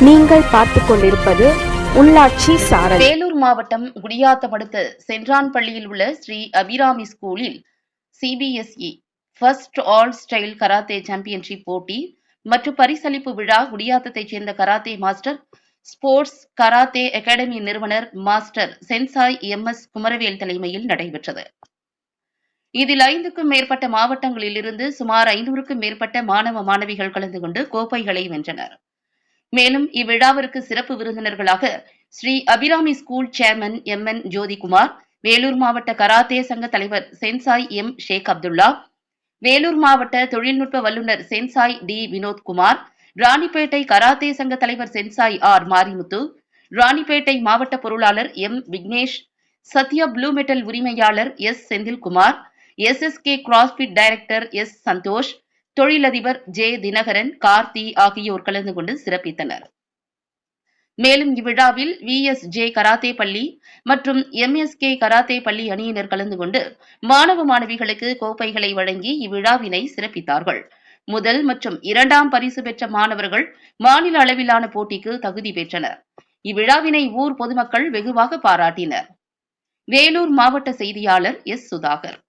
நீங்கள் பார்த்துக் கொண்டிருப்பது உள்ளாட்சி சாரல். வேலூர் மாவட்டம் குடியாத்தமடுத்த சென்றான் பள்ளியில் உள்ள ஸ்ரீ அபிராமி ஸ்கூலில் CBSE first all style karate championship போட்டி மற்றும் பரிசளிப்பு விழா குடியாத்தத்தைச் சேர்ந்த karate master sports karate academy நிறுவனர் master sensei M S Kumaravel தலைமையில் நடைபெற்றது. இதில் ஐந்துக்கும் மேற்பட்ட மாவட்டங்களிலிருந்து சுமார் ஐநூறுக்கும் மேற்பட்ட மாணவ மாணவிகள் கலந்து கொண்டு கோப்பைகளை வென்றனர். மேலும் இவ்விழாவிற்கு சிறப்பு விருந்தினர்களாக Shri Abirami school chairman M N Jothikumar Vellore மாவட்ட கராத்தே சங்க தலைவர் சென்சாய் எம் ஷேக் அப்துல்லா வேலூர் மாவட்ட தொழில்நுட்ப வல்லுநர் sensei D Vinothkumar Ranipet karate சங்க தலைவர் சென்சாய் ஆர். மாரிமுத்து ராணிப்பேட்டை மாவட்ட பொருளாளர் M. Vignesh Sathya blue metal உரிமையாளர் S. Senthilkumar S. S. K. CrossFit director S. Santhosh தொழிலதிபர் ஜே. தினகரன் கார்த்தி ஆகியோர் கலந்து கொண்டு சிறப்பித்தனர். மேலும் இவ்விழாவில் வி. எஸ். ஜே. கராத்தே பள்ளி மற்றும் எம். எஸ்கே கராத்தே பள்ளி அணியினர் கலந்து கொண்டு மாணவ மாணவிகளுக்கு கோப்பைகளை வழங்கி இவ்விழாவினை சிறப்பித்தார்கள். முதல் மற்றும் இரண்டாம் பரிசு பெற்ற மாணவர்கள் மாநில அளவிலான போட்டிக்கு தகுதி பெற்றனர். இவ்விழாவினை ஊர் பொதுமக்கள் வெகுவாக பாராட்டினர். வேலூர் மாவட்ட செய்தியாளர் எஸ். சுதாகர்.